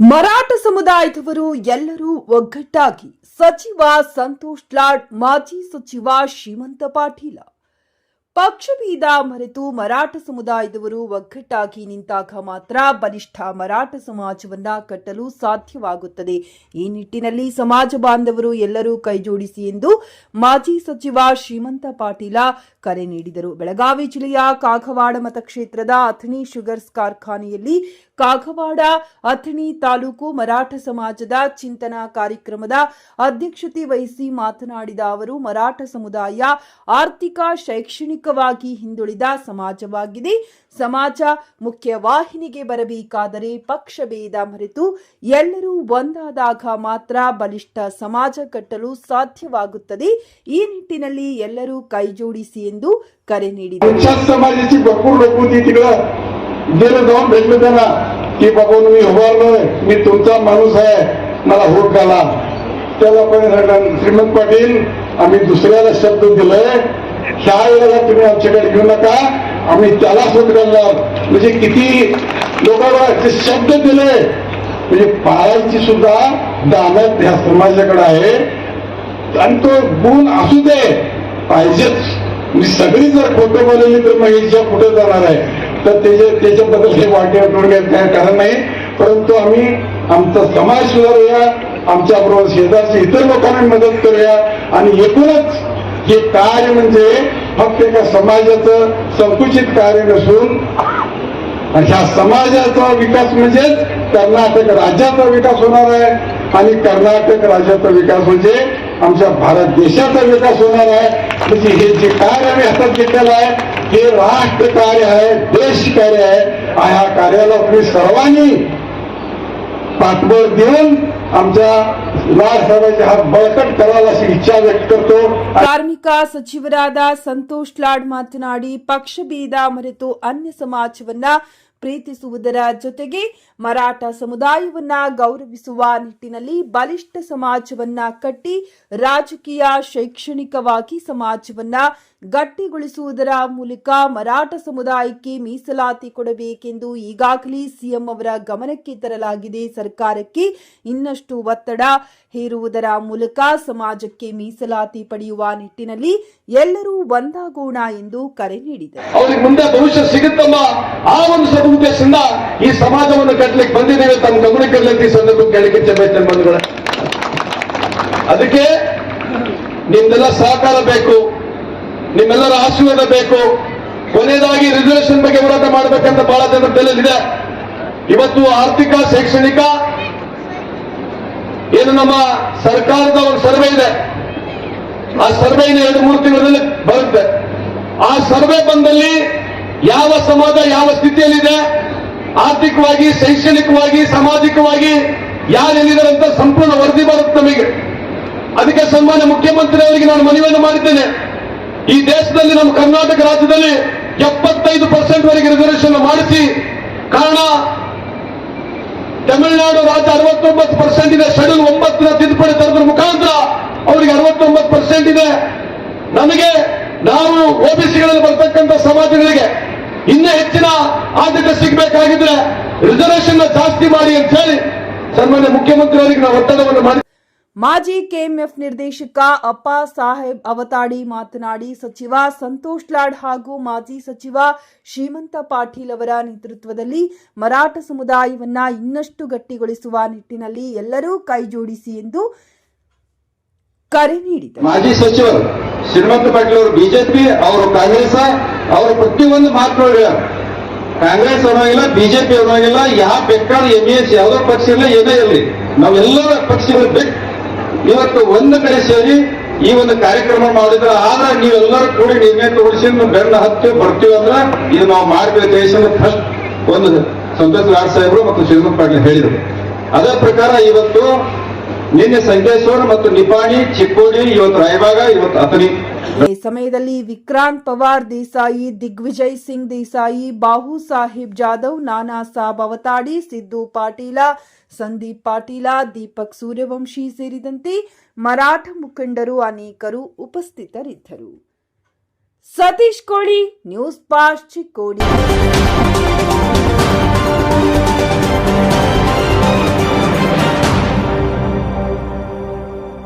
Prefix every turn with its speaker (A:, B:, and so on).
A: ಮರಾಠ ಸಮುದಾಯದವರು ಎಲ್ಲರೂ ಒಗ್ಗಟ್ಟಾಗಿ ಸಚಿವ ಸಂತೋಷ್ ಲಾಡ್ ಮಾಜಿ ಸಚಿವ ಶ್ರೀಮಂತ ಪಾಟೀಲ. ಪಕ್ಷಭೇದ ಮರೆತು ಮರಾಠ ಸಮುದಾಯದವರು ಒಗ್ಗಟ್ಟಾಗಿ ನಿಂತಾಗ ಮಾತ್ರ ಬಲಿಷ್ಠ ಮರಾಠ ಸಮಾಜವನ್ನ ಕಟ್ಟಲು ಸಾಧ್ಯವಾಗುತ್ತದೆ. ಈ ನಿಟ್ಟಿನಲ್ಲಿ ಸಮಾಜ ಬಾಂಧವರು ಎಲ್ಲರೂ ಕೈಜೋಡಿಸಿ ಎಂದು ಮಾಜಿ ಸಚಿವ ಶ್ರೀಮಂತ ಪಾಟೀಲ ಕರೆ ನೀಡಿದರು. ಬೆಳಗಾವಿ ಜಿಲ್ಲೆಯ ಕಾಗವಾಡ ಮತಕ್ಷೇತ್ರದ ಅಥಣಿ ಶುಗರ್ಸ್ ಕಾರ್ಖಾನೆಯಲ್ಲಿ ಕಾಗವಾಡ, ಅಥಣಿ ತಾಲೂಕು ಮರಾಠ ಸಮಾಜದ ಚಿಂತನಾ ಕಾರ್ಯಕ್ರಮದ ಅಧ್ಯಕ್ಷತೆ ವಹಿಸಿ ಮಾತನಾಡಿದ ಅವರು, ಮರಾಠ ಸಮುದಾಯ ಆರ್ಥಿಕ ಶೈಕ್ಷಣಿಕವಾಗಿ ಹಿಂದುಳಿದ ಸಮಾಜವಾಗಿದೆ ಸಮಾಜ ಮುಖ್ಯ ವಾಹಿನಿಗೆ ಬರಬೇಕಾದರೆ ಪಕ್ಷಭೇದ ಮರೆತು ಎಲ್ಲರೂ ಒಂದಾದಾಗ ಮಾತ್ರ ಬಲಿಷ್ಠ ಸಮಾಜ ಕಟ್ಟಲು ಸಾಧ್ಯವಾಗುತ್ತದೆ ಈ ನಿಟ್ಟಿನಲ್ಲಿ ಎಲ್ಲರೂ ಕೈಜೋಡಿಸಿ ಎಂದು ಕರೆ ನೀಡಿದರು
B: आमच्या समाजाची भरपूर लोक होती तिकडं गेलं जाऊन भेटलं त्यांना की बाबा मी उभारलोय मी तुमचा माणूस आहे मला होट घाला त्याला पण सांगितलं, श्रीमंत पाटील आम्ही दुसऱ्याला शब्द दिलोय ह्या तुम्ही आमच्याकडे घेऊ नका. आम्ही त्याला होट म्हणजे किती लोकांना जे शब्द दिले. म्हणजे पाळायची सुद्धा दानत ह्या समाजाकडे आहे. आणि तो गुण असू दे. पाहिजेच. मी सगळी जर खोटं बोलली तर मग कुठे जाणार आहे? तर त्याच्या त्याच्याबद्दल हे वाटे वाटून काय कारण नाही. परंतु आम्ही आमचा समाज सुधारूया. आमच्या बरोबर शेजारच्या इतर लोकांना मदत करूया. आणि एकूणच हे कार्य म्हणजे फक्त एका समाजाचं संकुचित कार्य नसून ह्या समाजाचा विकास म्हणजेच कर्नाटक राज्याचा विकास होणार आहे. आणि कर्नाटक राज्याचा विकास म्हणजे आमच्या भारत देशाचा विकास होणार आहे. म्हणजे हे जे कार्य आम्ही हातात घेतलेलं आहे हे राष्ट्र कार्य आहे देश कार्य आहे. ह्या कार्याला तुम्ही सर्वांनी पाठबळ देऊन आमच्या लाड साहेबांचे हात बळकट कराल अशी इच्छा व्यक्त करतो
A: ಕಾರ್ಮಿಕ ಸಚಿವರಾದ ಸಂತೋಷ್ ಲಾಡ್ ಮಾತನಾಡಿ ಪಕ್ಷಭೇದ ಮರೆತು ಅನ್ಯ ಸಮಾಜವನ್ನ ಪ್ರೀತಿಸುವುದರ ಜೊತೆಗೆ ಮರಾಠ ಸಮುದಾಯವನ್ನ ಗೌರವಿಸುವ ನಿಟ್ಟಿನಲ್ಲಿ ಬಲಿಷ್ಠ ಸಮಾಜವನ್ನ ಕಟ್ಟಿ ರಾಜಕೀಯ ಶೈಕ್ಷಣಿಕವಾಗಿ ಸಮಾಜವನ್ನ ಗಟ್ಟಿಗೊಳಿಸುವುದರ ಮೂಲಕ ಮರಾಠ ಸಮುದಾಯಕ್ಕೆ ಮೀಸಲಾತಿ ಕೊಡಬೇಕೆಂದು ಈಗಾಗಲೇ ಸಿಎಂ ಅವರ ಗಮನಕ್ಕೆ ತರಲಾಗಿದೆ. ಸರ್ಕಾರಕ್ಕೆ ಇನ್ನಷ್ಟು ಒತ್ತಡ ಹೇರುವುದರ ಮೂಲಕ ಸಮಾಜಕ್ಕೆ ಮೀಸಲಾತಿ ಪಡೆಯುವ ನಿಟ್ಟಿನಲ್ಲಿ ಎಲ್ಲರೂ ಒಂದಾಗೋಣ ಎಂದು ಕರೆ ನೀಡಿದರು.
B: ಅವರಿಗೆ ಮುಂದೆ ಭವಿಷ್ಯ ಸಿಗುತ್ತಮ್ಮ? ಆ ಒಂದು ಸದುದ್ದೇಶದಿಂದ ಈ ಸಮಾಜವನ್ನು ಕಟ್ಟಲಿಕ್ಕೆ ಬಂದಿದ್ದೇವೆ ತಮ್ಮ ಗಮನಕ್ಕೆ ಇರಲಿ ಈ ಸಂದರ್ಭ ಕೇಳಲಿಕ್ಕೆ ಬಯಸ್ತೇನೆ ಅದಕ್ಕೆ ನಿಮ್ದೆಲ್ಲ ಸಹಕಾರ ಬೇಕು. ನಿಮ್ಮೆಲ್ಲರ ಆಶೀರ್ವಾದ ಬೇಕು. ಕೊನೆಯದಾಗಿ ರಿಸರ್ವೇಷನ್ ಬಗ್ಗೆ ಹೋರಾಟ ಮಾಡಬೇಕಂತ ಬಹಳ ಜನರ ತಲೆಯಲ್ಲಿದೆ. ಇವತ್ತು ಆರ್ಥಿಕ, ಶೈಕ್ಷಣಿಕ, ಏನು ನಮ್ಮ ಸರ್ಕಾರದ ಒಂದು ಸರ್ವೆ ಇದೆ. ಆ ಸರ್ವೆ ಎರಡು, ಮೂರು ತಿಂಗಳಲ್ಲಿ ಬರುತ್ತೆ. ಆ ಸರ್ವೆ ಬಂದಲ್ಲಿ ಯಾವ ಸಮಾಜ, ಯಾವ ಸ್ಥಿತಿಯಲ್ಲಿದೆ? ಆರ್ಥಿಕವಾಗಿ, ಶೈಕ್ಷಣಿಕವಾಗಿ, ಸಾಮಾಜಿಕವಾಗಿ ಯಾರು ಎಲ್ಲಿದ್ದಾರೆ ಅಂತ ಸಂಪೂರ್ಣ ವರದಿ ಬರುತ್ತೆ ನಮಗೆ. ಅದಕ್ಕೆ ಸನ್ಮಾನ್ಯ ಮುಖ್ಯಮಂತ್ರಿ ಅವರಿಗೆ ನಾನು ಮನವಿಯನ್ನು ಮಾಡಿದ್ದೇನೆ. ಈ ದೇಶದಲ್ಲಿ ನಮ್ಮ ಕರ್ನಾಟಕ ರಾಜ್ಯದಲ್ಲಿ ಎಪ್ಪತ್ತೈದು ಪರ್ಸೆಂಟ್ ವರೆಗೆ ರಿಸರ್ವೇಷನ್ ಮಾಡಿಸಿ, ಕಾರಣ ತಮಿಳುನಾಡು ರಾಜ್ಯ ಅರವತ್ತೊಂಬತ್ತು ಪರ್ಸೆಂಟ್ ಇದೆ, ಶೆಡ್ಯೂಲ್ ಒಂಬತ್ತರ ತಿದ್ದುಪಡಿ ತರದ ಮುಖಾಂತರ ಅವರಿಗೆ ಅರವತ್ತೊಂಬತ್ತು ಪರ್ಸೆಂಟ್ ಇದೆ. ನಮಗೆ ನಾವು ಓಬಿಸಿಗಳಲ್ಲಿ ಬರ್ತಕ್ಕಂಥ ಸಮಾಜಗಳಿಗೆ ಇನ್ನೂ ಹೆಚ್ಚಿನ ಆದ್ಯತೆ ಸಿಗಬೇಕಾಗಿದ್ರೆ ರಿಸರ್ವೇಷನ್ ಜಾಸ್ತಿ ಮಾಡಿ ಅಂತ ಹೇಳಿ ಸನ್ಮಾನ್ಯ ಮುಖ್ಯಮಂತ್ರಿ ಅವರಿಗೆ ನಾವು ಒತ್ತಡವನ್ನು ಮಾಡಿ
A: ಮಾಜಿ ಕೆಎಂಎಫ್ ನಿರ್ದೇಶಕ ಅಪ್ಪ ಸಾಹೇಬ್ ಅವತಾಡಿ ಮಾತನಾಡಿ, ಸಚಿವ ಸಂತೋಷ್ ಲಾಡ್ ಹಾಗೂ ಮಾಜಿ ಸಚಿವ ಶ್ರೀಮಂತ ಪಾಟೀಲ್ ಅವರ ನೇತೃತ್ವದಲ್ಲಿ ಮರಾಠ ಸಮುದಾಯವನ್ನ ಇನ್ನಷ್ಟು ಗಟ್ಟಿಗೊಳಿಸುವ ನಿಟ್ಟಿನಲ್ಲಿ ಎಲ್ಲರೂ ಕೈಜೋಡಿಸಿ ಎಂದು ಕರೆ ನೀಡಿದರು.
B: ಮಾಜಿ ಸಚಿವರು ಶ್ರೀಮಂತ ಪಾಟೀಲ್ ಅವರು ಬಿಜೆಪಿ, ಅವರು ಕಾಂಗ್ರೆಸ್, ಅವರು ಪ್ರತಿಯೊಂದು ಮಾತು ಕಾಂಗ್ರೆಸ್ ಅವರಾಗಿಲ್ಲ ಬಿಜೆಪಿ ಅವರಾಗಿಲ್ಲ ಯಾವ ಬೇಕಾದ ಎಂ ಎಸ್ ಯಾವುದೋ ಪಕ್ಷ ಇಲ್ಲ ಏನೇ ಇರಲಿ, ನಾವೆಲ್ಲರ ಪಕ್ಷಗಳು ಬೇಕು. ಇವತ್ತು ಒಂದು ಕಡೆ ಸೇರಿ ಈ ಒಂದು ಕಾರ್ಯಕ್ರಮ ಮಾಡಿದ್ರೆ ಆದ್ರೆ ನೀವೆಲ್ಲರೂ ಕೂಡಿ ನಿರ್ಣಯ ತೋರಿಸಿ ಬೆನ್ನ ಹತ್ತಿ ಬರ್ತೀವಿ ಅಂದ್ರೆ ಇದು ನಾವು ಮಾಡಬೇಕು ದೇಶದ ಫಸ್ಟ್ ಒಂದು ಸಂತೋಷ್ ರಾಜ್ ಸಾಹೇಬರು ಮತ್ತು ಶಿವಮೊಗ್ಗ ಪಾಟೀಲ್ ಹೇಳಿದರು. ಅದೇ ಪ್ರಕಾರ ಇವತ್ತು ನಿನ್ನೆ ಸಂಕೇಶ್ವರ ಮತ್ತು ನಿಪಾಣಿ, ಚಿಕ್ಕೋಡಿ, ಇವತ್ತು ರಾಯಬಾಗ ಇವತ್ತು ಅಥಣಿ.
A: ಈ ಸಮಯದಲ್ಲಿ ವಿಕ್ರಾಂತ್ ಪವಾರ್, ದೇಸಾಯಿ, ದಿಗ್ವಿಜಯ್ ಸಿಂಗ್, ದೇಸಾಯಿ, ಬಾಹು ಸಾಹಿಬ್ ಜಾಧವ್, ನಾನಾ ಸಾಬ್ ಅವತಾಡಿ, ಸಿದ್ದು ಪಾಟೀಲ, ಸಂದೀಪ್ ಪಾಟೀಲ, ದೀಪಕ್ ಸೂರ್ಯವಂಶಿ ಸೇರಿದಂತೆ ಮರಾಠ ಮುಖಂಡರು ಅನೇಕರು ಉಪಸ್ಥಿತರಿದ್ದರು. ಸತೀಶ್ ಕೋಳಿ ನ್ಯೂಸ್ ಪಾಸ್ಟ್ ಚಿಕ್ಕೋಡಿ.